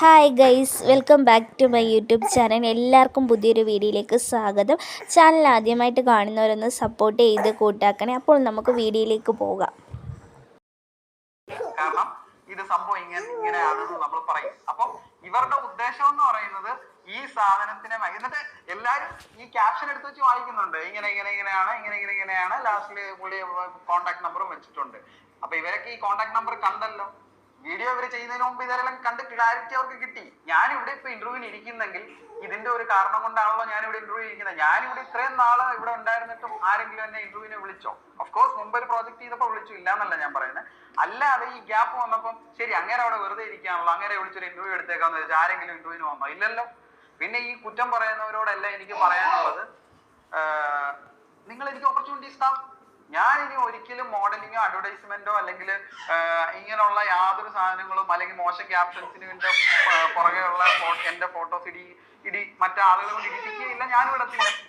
Hi guys welcome back to my YouTube channel എല്ലാവർക്കും പുതിയൊരു വീഡിയോയിലേക്ക് സ്വാഗതം. ചാനൽ ആദ്യമായിട്ട് കാണുന്നവരൊന്ന് സപ്പോർട്ട് ചെയ്ത് കൂട്ടാക്കണേ. അപ്പോൾ നമുക്ക് വീഡിയോയിലേക്ക് പോകാം. കാരണം ഇത് സംഭവം ഇങ്ങനെ ഇങ്ങനെയാണെന്ന് നമ്മൾ പറയും. അപ്പൊ ഇവരുടെ ഉദ്ദേശം എന്ന് പറയുന്നത് ഈ സാധനത്തിനെ എന്നിട്ട് എല്ലാരും ഈ ക്യാപ്ഷൻ എടുത്ത് വെച്ച് വായിക്കുന്നുണ്ട്. ഇങ്ങനെ ഇങ്ങനെ ഇങ്ങനെയാണ് ഇങ്ങനെ ഇങ്ങനെ ഇങ്ങനെയാണ്. ലാസ്റ്റിൽ കോണ്ടാക്ട് നമ്പറും വെച്ചിട്ടുണ്ട്. അപ്പൊ ഇവരൊക്കെ ഈ കോണ്ടാക്ട് നമ്പർ കണ്ടല്ലോ. വീഡിയോ ഇവർ ചെയ്യുന്നതിന് മുമ്പ് ഇതെല്ലാം കണ്ട് ക്ലാരിറ്റി അവർക്ക് കിട്ടി. ഞാൻ ഇവിടെ ഇപ്പൊ ഇന്റർവ്യൂവിന് ഇരിക്കുന്നെങ്കിൽ ഇതിന്റെ ഒരു കാരണം കൊണ്ടാണല്ലോ ഞാൻ ഇവിടെ ഇന്റർവ്യൂ ഇരിക്കുന്നത്. ഞാൻ ഇവിടെ ഇത്രയും നാൾ ഇവിടെ ഉണ്ടായിരുന്നിട്ടും ആരെങ്കിലും എന്നെ ഇന്റർവ്യൂവിനെ വിളിച്ചോ? കോഴ്സ് മുമ്പ് ഒരു പ്രോജക്ട് ചെയ്തപ്പോൾ വിളിച്ചു. ഇല്ല എന്നല്ല ഞാൻ പറയുന്നത് അല്ലാതെ ഈ ഗ്യാപ്പ് വന്നപ്പം ശരി അങ്ങനെ അവിടെ വെറുതെ ഇരിക്കാണല്ലോ അങ്ങനെ വിളിച്ചൊരു ഇന്റർവ്യൂ എടുത്തേക്കാന്ന് വെച്ചാൽ ആരെങ്കിലും ഇന്റർവ്യൂവിന് വന്നോ? ഇല്ലല്ലോ. പിന്നെ ഈ കുറ്റം പറയുന്നവരോടല്ല എനിക്ക് പറയാനുള്ളത്? നിങ്ങൾ എനിക്ക് ഓപ്പർച്യൂണിറ്റീസ് താ ഞാൻ ഇനി ഒരിക്കലും മോഡലിങ്ങോ അഡ്വർടൈസ്മെന്റോ അല്ലെങ്കിൽ ഇങ്ങനെയുള്ള യാതൊരു സാധനങ്ങളും അല്ലെങ്കിൽ മോശം ക്യാപ്ഷൻസിന് വേണ്ടി പുറകെയുള്ള എന്റെ ഫോട്ടോസ് ഇടി ഇടി മറ്റാളുകളും കൊണ്ട് ഇടിപ്പിക്കുകയില്ല ഞാനും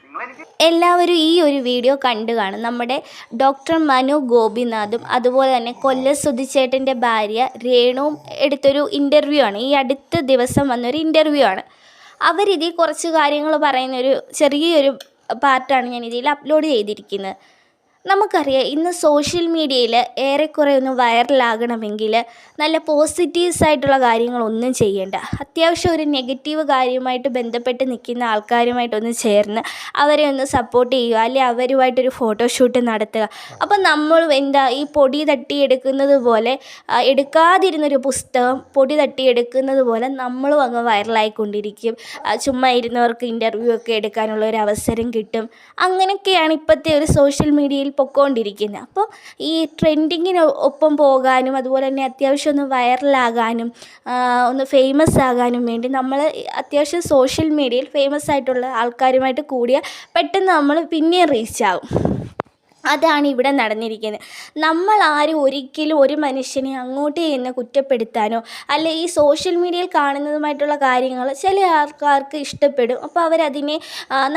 നിങ്ങൾ എനിക്ക് എല്ലാവരും ഈ ഒരു വീഡിയോ കണ്ടു കാണും. നമ്മുടെ ഡോക്ടർ മനു ഗോപിനാഥും അതുപോലെ തന്നെ കൊല്ല സുധിച്ചേട്ടന്റെ ഭാര്യ രേണുവും എടുത്തൊരു ഇന്റർവ്യൂ ആണ്. ഈ അടുത്ത ദിവസം വന്നൊരു ഇന്റർവ്യൂ ആണ്. അവരിതിൽ കുറച്ച് കാര്യങ്ങൾ പറയുന്നൊരു ചെറിയൊരു പാർട്ടാണ് ഞാൻ ഇതിൽ അപ്ലോഡ് ചെയ്തിരിക്കുന്നത്. നമുക്കറിയാം ഇന്ന് സോഷ്യൽ മീഡിയയിൽ ഏറെക്കുറെ ഒന്ന് വൈറലാകണമെങ്കിൽ നല്ല പോസിറ്റീവ്സ് ആയിട്ടുള്ള കാര്യങ്ങളൊന്നും ചെയ്യേണ്ട. അത്യാവശ്യം ഒരു നെഗറ്റീവ് കാര്യവുമായിട്ട് ബന്ധപ്പെട്ട് നിൽക്കുന്ന ആൾക്കാരുമായിട്ടൊന്ന് ചേർന്ന് അവരെ ഒന്ന് സപ്പോർട്ട് ചെയ്യുക അല്ലെങ്കിൽ അവരുമായിട്ടൊരു ഫോട്ടോഷൂട്ട് നടത്തുക. അപ്പം നമ്മൾ എന്താ ഈ പൊടി തട്ടിയെടുക്കുന്നത് പോലെ എടുക്കാതിരുന്നൊരു പുസ്തകം പൊടി തട്ടിയെടുക്കുന്നത് പോലെ നമ്മളും അങ്ങ് വൈറലായിക്കൊണ്ടിരിക്കും. ചുമ്മാ ഇരുന്നവർക്ക് ഇന്റർവ്യൂ ഒക്കെ എടുക്കാനുള്ള ഒരു അവസരം കിട്ടും. അങ്ങനെയൊക്കെയാണ് ഇപ്പോഴത്തെ ഒരു സോഷ്യൽ മീഡിയയിൽ പൊക്കോണ്ടിരിക്കുന്നത് അപ്പോൾ ഈ ട്രെൻഡിങ്ങിന് ഒപ്പം പോകാനും അതുപോലെ തന്നെ അത്യാവശ്യം ഒന്ന് വൈറലാകാനും ഒന്ന് ഫേമസ് ആകാനും വേണ്ടി നമ്മൾ അത്യാവശ്യം സോഷ്യൽ മീഡിയയിൽ ഫേമസ് ആയിട്ടുള്ള ആൾക്കാരുമായിട്ട് കൂടിയാൽ പെട്ടെന്ന് നമ്മൾ പിന്നെയും റീച്ച് ആവും. അതാണ് ഇവിടെ നടന്നിരിക്കുന്നത്. നമ്മൾ ആരും ഒരിക്കലും ഒരു മനുഷ്യനെ അങ്ങോട്ട് ചെന്ന് കുറ്റപ്പെടുത്താനോ അല്ല ഈ സോഷ്യൽ മീഡിയയിൽ കാണുന്നതുമായിട്ടുള്ള കാര്യങ്ങൾ ചില ആൾക്കാർക്ക് ഇഷ്ടപ്പെടും. അപ്പോൾ അവരതിനെ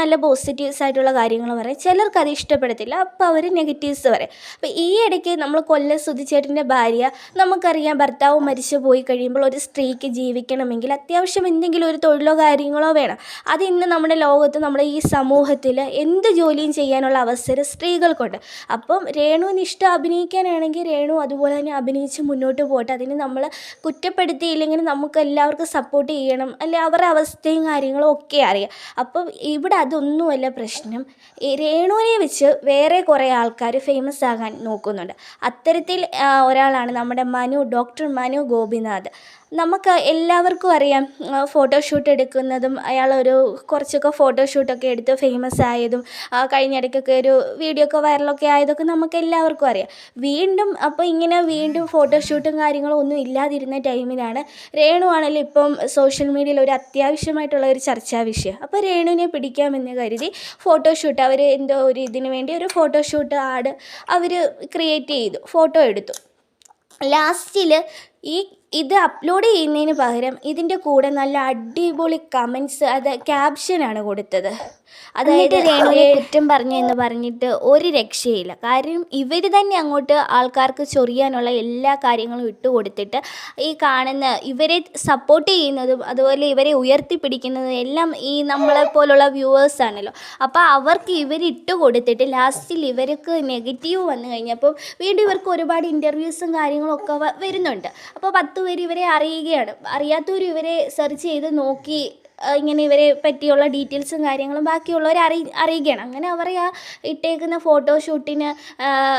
നല്ല പോസിറ്റീവ്സ് ആയിട്ടുള്ള കാര്യങ്ങൾ പറയും. ചിലർക്ക് അത് ഇഷ്ടപ്പെടത്തില്ല. അപ്പോൾ അവർ നെഗറ്റീവ്സ് പറയും. അപ്പോൾ ഈ ഇടയ്ക്ക് നമ്മൾ കൊല്ല സുധിച്ചേട്ടന്റെ ഭാര്യ നമുക്കറിയാം ഭർത്താവ് മരിച്ചു പോയി കഴിയുമ്പോൾ ഒരു സ്ത്രീക്ക് ജീവിക്കണമെങ്കിൽ അത്യാവശ്യം എന്തെങ്കിലും ഒരു തൊഴിലോ കാര്യങ്ങളോ വേണം. അത് ഇന്ന് നമ്മുടെ ലോകത്ത് നമ്മുടെ ഈ സമൂഹത്തിൽ എന്ത് ജോലിയും ചെയ്യാനുള്ള അവസരം സ്ത്രീകൾക്കുണ്ട്. അപ്പം രേണുവിന് ഇഷ്ടം അഭിനയിക്കാനാണെങ്കിൽ രേണു അതുപോലെ തന്നെ അഭിനയിച്ച് മുന്നോട്ട് പോട്ടെ. അതിന് നമ്മൾ കുറ്റപ്പെടുത്തിയില്ലെങ്കിൽ നമുക്ക് എല്ലാവർക്കും സപ്പോർട്ട് ചെയ്യണം. അല്ലെ അവരുടെ അവസ്ഥയും കാര്യങ്ങളും ഒക്കെ അറിയാം. അപ്പം ഇവിടെ അതൊന്നുമല്ല പ്രശ്നം. രേണുവിനെ വെച്ച് വേറെ കുറേ ആൾക്കാർ ഫേമസ് ആകാൻ നോക്കുന്നുണ്ട്. അത്തരത്തിൽ ഒരാളാണ് നമ്മുടെ മനു ഡോക്ടർ മനു ഗോപിനാഥ്. നമുക്ക് എല്ലാവർക്കും അറിയാം ഫോട്ടോഷൂട്ട് എടുക്കുന്നതും അയാളൊരു കുറച്ചൊക്കെ ഫോട്ടോഷൂട്ടൊക്കെ എടുത്ത് ഫേമസ് ആയതും ആ, കഴിഞ്ഞിടയ്ക്കൊക്കെ ഒരു വീഡിയോ ഒക്കെ വൈറലൊക്കെ ആയതൊക്കെ നമുക്ക് എല്ലാവർക്കും അറിയാം. വീണ്ടും അപ്പോൾ ഇങ്ങനെ വീണ്ടും ഫോട്ടോഷൂട്ടും കാര്യങ്ങളും ഒന്നും ഇല്ലാതിരുന്ന ടൈമിലാണ് രേണു ആണെങ്കിലും ഇപ്പം സോഷ്യൽ മീഡിയയിൽ ഒരു അത്യാവശ്യമായിട്ടുള്ള ഒരു ചർച്ചാ വിഷയം. അപ്പോൾ രേണുവിനെ പിടിക്കാമെന്ന് കരുതി ഫോട്ടോഷൂട്ട് അവർ എന്തോ ഒരു ഇതിന് വേണ്ടി ഒരു ഫോട്ടോഷൂട്ട് ആഡ് അവർ ക്രിയേറ്റ് ചെയ്തു ഫോട്ടോ എടുത്തു. ലാസ്റ്റിൽ ഈ ഇത് അപ്ലോഡ് ചെയ്യുന്നതിന് പകരം ഇതിന്റെ കൂടെ നല്ല അടിപൊളി കമൻസ് അത് ക്യാപ്ഷനാണ് കൊടുത്തത്. അതായത് രേണുവിനെ കുറ്റം പറഞ്ഞു എന്ന് പറഞ്ഞിട്ട് ഒരു രക്ഷയില്ല. കാരണം ഇവർ തന്നെ അങ്ങോട്ട് ആൾക്കാർക്ക് ചൊറിയാനുള്ള എല്ലാ കാര്യങ്ങളും ഇട്ട് കൊടുത്തിട്ട് ഈ കാണുന്ന ഇവരെ സപ്പോർട്ട് ചെയ്യുന്നതും അതുപോലെ ഇവരെ ഉയർത്തിപ്പിടിക്കുന്നതും എല്ലാം ഈ നമ്മളെ പോലുള്ള വ്യൂവേഴ്സ് ആണല്ലോ. അപ്പോൾ അവർക്ക് ഇവരിട്ട് കൊടുത്തിട്ട് ലാസ്റ്റിൽ ഇവർക്ക് നെഗറ്റീവ് വന്നു കഴിഞ്ഞപ്പം വീണ്ടും ഇവർക്ക് ഒരുപാട് ഇന്റർവ്യൂസും കാര്യങ്ങളൊക്കെ വരുന്നുണ്ട്. അപ്പോൾ പത്ത് പേര് ഇവരെ അറിയുകയാണ്. അറിയാത്തവർ ഇവരെ സെർച്ച് ചെയ്ത് നോക്കി ഇങ്ങനെ ഇവരെ പറ്റിയുള്ള ഡീറ്റെയിൽസും കാര്യങ്ങളും ബാക്കിയുള്ളവരെ അറി അറിയുകയാണ്. അങ്ങനെ അവർ ആ ഇട്ടേക്കുന്ന ഫോട്ടോഷൂട്ടിന്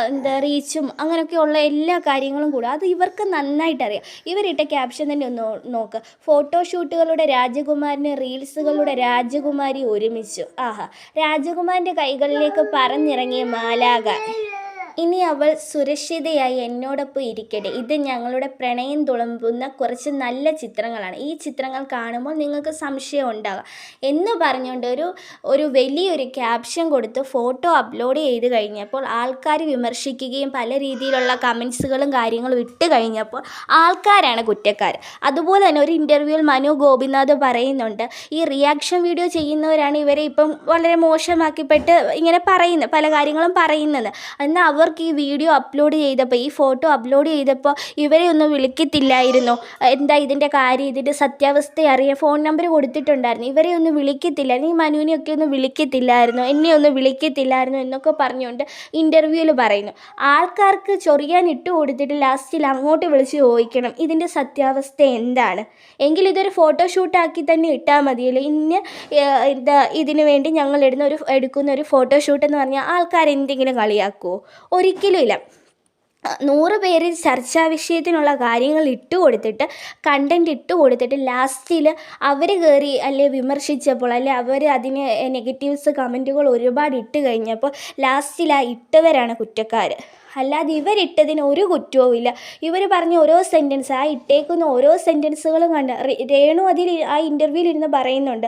എന്താ റീച്ചും അങ്ങനെയൊക്കെയുള്ള എല്ലാ കാര്യങ്ങളും കൂടെ അത് ഇവർക്ക് നന്നായിട്ട് അറിയാം. ഇവരിട്ട ക്യാപ്ഷൻ തന്നെ ഒന്ന് നോക്ക്. ഫോട്ടോഷൂട്ടുകളുടെ രാജകുമാരന് റീൽസുകളുടെ രാജകുമാരി ഒരുമിച്ചു. ആഹാ. രാജകുമാരന്റെ കൈകളിലേക്ക് പറഞ്ഞിറങ്ങിയ മാലാക ഇനി അവൾ സുരക്ഷിതയായി എന്നോടൊപ്പം ഇരിക്കട്ടെ. ഇത് ഞങ്ങളുടെ പ്രണയം തുളമ്പുന്ന കുറച്ച് നല്ല ചിത്രങ്ങളാണ്. ഈ ചിത്രങ്ങൾ കാണുമ്പോൾ നിങ്ങൾക്ക് സംശയം ഉണ്ടാകാം. എന്ന് പറഞ്ഞുകൊണ്ട് ഒരു ഒരു വലിയൊരു ക്യാപ്ഷൻ കൊടുത്ത് ഫോട്ടോ അപ്ലോഡ് ചെയ്ത് കഴിഞ്ഞപ്പോൾ ആൾക്കാർ വിമർശിക്കുകയും പല രീതിയിലുള്ള കമൻസുകളും കാര്യങ്ങളും ഇട്ട് കഴിഞ്ഞപ്പോൾ ആൾക്കാരാണ് കുറ്റക്കാർ. അതുപോലെ തന്നെ ഒരു ഇന്റർവ്യൂവിൽ മനു ഗോപിനാഥ് പറയുന്നുണ്ട് ഈ റിയാക്ഷൻ വീഡിയോ ചെയ്യുന്നവരാണ് ഇവരെ ഇപ്പം വളരെ മോശമാക്കിപ്പെട്ട് ഇങ്ങനെ പറയുന്നത് പല കാര്യങ്ങളും പറയുന്നത്. എന്നാൽ അവർ അവർക്ക് ഈ വീഡിയോ അപ്ലോഡ് ചെയ്തപ്പോൾ ഈ ഫോട്ടോ അപ്ലോഡ് ചെയ്തപ്പോൾ ഇവരെ ഒന്നും വിളിക്കത്തില്ലായിരുന്നു. എന്താ ഇതിന്റെ കാര്യം? ഇതിന്റെ സത്യാവസ്ഥ അറിയാൻ ഫോൺ നമ്പർ കൊടുത്തിട്ടുണ്ടായിരുന്നു. ഇവരെ ഒന്നും വിളിക്കത്തില്ലായിരുന്നു. ഈ മനുവിനെയൊക്കെ ഒന്നും വിളിക്കത്തില്ലായിരുന്നു. എന്നെ ഒന്നും വിളിക്കത്തില്ലായിരുന്നു എന്നൊക്കെ പറഞ്ഞുകൊണ്ട് ഇന്റർവ്യൂവിൽ പറയുന്നു. ആൾക്കാർക്ക് ചൊറിയാൻ ഇട്ട് കൊടുത്തിട്ട് ലാസ്റ്റിൽ അങ്ങോട്ട് വിളിച്ച് ചോദിക്കണം ഇതിന്റെ സത്യാവസ്ഥ എന്താണ്? എങ്കിൽ ഇതൊരു ഫോട്ടോഷൂട്ടാക്കി തന്നെ ഇട്ടാൽ മതിയല്ലോ. ഇന്ന് എന്താ ഇതിനു വേണ്ടി ഞങ്ങൾ ഇടുന്ന ഒരു എടുക്കുന്ന ഒരു ഫോട്ടോഷൂട്ട് എന്ന് പറഞ്ഞാൽ ആൾക്കാർ എന്തെങ്കിലും കളിയാക്കുമോ ഒരിക്കലും ഇല്ല. നൂറ് പേര് ചർച്ചാ വിഷയത്തിനുള്ള കാര്യങ്ങൾ ഇട്ട് കൊടുത്തിട്ട് കണ്ടന്റ് ഇട്ട് കൊടുത്തിട്ട് ലാസ്റ്റിൽ അവർ കയറി അല്ലെ വിമർശിച്ചപ്പോൾ അല്ലെ അവർ അതിന് നെഗറ്റീവ്സ് കമന്റുകൾ ഒരുപാട് ഇട്ട് കഴിഞ്ഞപ്പോൾ ലാസ്റ്റിൽ ആ ഇട്ടവരാണ് കുറ്റക്കാർ അല്ലാതെ ഇവരിട്ടതിന് ഒരു കുറ്റവും ഇല്ല. ഇവർ പറഞ്ഞ ഓരോ സെന്റൻസ് ആ ഇട്ടേക്കുന്ന ഓരോ സെന്റൻസുകളും കണ്ട് രേണു അതിൽ ആ ഇന്റർവ്യൂവിൽ ഇരുന്ന് പറയുന്നുണ്ട്.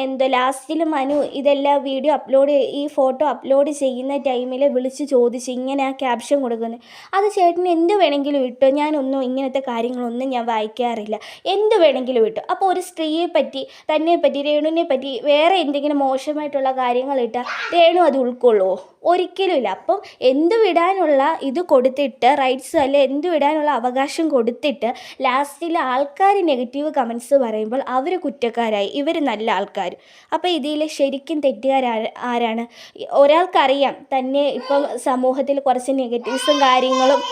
എന്താ ലാസ്റ്റിൽ മനു ഇതെല്ലാം വീഡിയോ അപ്ലോഡ് ഈ ഫോട്ടോ അപ്ലോഡ് ചെയ്യുന്ന ടൈമിൽ വിളിച്ച് ചോദിച്ച് ഇങ്ങനെ ആ ക്യാപ്ഷൻ കൊടുക്കുന്നത് അത് ചേട്ടന് എന്ത് വേണമെങ്കിലും ഇട്ടോ? ഞാനൊന്നും ഇങ്ങനത്തെ കാര്യങ്ങളൊന്നും ഞാൻ വായിക്കാറില്ല. എന്ത് വേണമെങ്കിലും ഇട്ടോ? അപ്പോൾ ഒരു സ്ത്രീയെ പറ്റി തന്നെ പറ്റി രേണുവിനെ പറ്റി വേറെ എന്തെങ്കിലും മോശമായിട്ടുള്ള കാര്യങ്ങൾ ഇട്ടാൽ രേണു അത് ഉൾക്കൊള്ളുമോ ഒരിക്കലും ഇല്ല. അപ്പം എന്ത് വിടാനുള്ള ഇത് കൊടുത്തിട്ട് റൈറ്റ്സ് അല്ലെ എന്ത് ഇടാനുള്ള അവകാശം കൊടുത്തിട്ട് ലാസ്റ്റിൽ ആൾക്കാർ നെഗറ്റീവ് കമൻസ് പറയുമ്പോൾ അവർ കുറ്റക്കാരായി. ഇവർ നല്ല ആൾക്കാർ അപ്പോൾ ഇതിൽ ശരിക്കും തെറ്റുകാരാ ആരാണ്? ഒരാൾക്കറിയാം തന്നെ ഇപ്പം സമൂഹത്തിൽ കുറച്ച് നെഗറ്റീവ്സും കാര്യങ്ങളും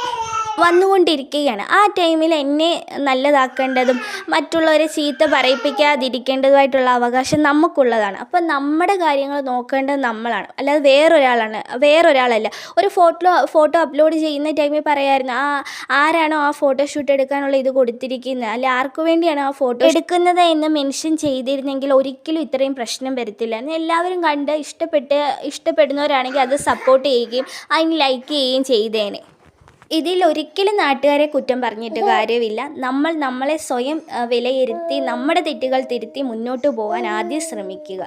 വന്നുകൊണ്ടിരിക്കുകയാണ്. ആ ടൈമിൽ എന്നെ നല്ലതാക്കേണ്ടതും മറ്റുള്ളവരെ ചീത്ത പറയിപ്പിക്കാതിരിക്കേണ്ടതുമായിട്ടുള്ള അവകാശം നമുക്കുള്ളതാണ്. അപ്പം നമ്മുടെ കാര്യങ്ങൾ നോക്കേണ്ടത് നമ്മളാണ്. അല്ലാതെ വേറൊരാളാണ് വേറൊരാളല്ല. ഒരു ഫോട്ടോ ഫോട്ടോ അപ്ലോഡ് ചെയ്യുന്ന ടൈമിൽ പറയായിരുന്നു ആ ആരാണോ ആ ഫോട്ടോ ഷൂട്ട് എടുക്കാനുള്ള ഇത് കൊടുത്തിരിക്കുന്നത് അല്ലെ ആർക്ക് വേണ്ടിയാണ് ആ ഫോട്ടോ എടുക്കുന്നത് എന്ന് മെൻഷൻ ചെയ്തിരുന്നെങ്കിൽ ഒരിക്കലും ഇത്രയും പ്രശ്നം വരത്തില്ല. എല്ലാവരും കണ്ട് ഇഷ്ടപ്പെട്ട് ഇഷ്ടപ്പെടുന്നവരാണെങ്കിൽ അത് സപ്പോർട്ട് ചെയ്യുകയും അതിന് ലൈക്ക് ചെയ്യുകയും ചെയ്തേനെ. ഇതിൽ ഒരിക്കലും നാട്ടുകാരെ കുറ്റം പറഞ്ഞിട്ട് കാര്യമില്ല. നമ്മൾ നമ്മളെ സ്വയം വിലയിരുത്തി നമ്മുടെ തെറ്റുകൾ തിരുത്തി മുന്നോട്ട് പോകാൻ ആദ്യം ശ്രമിക്കുക.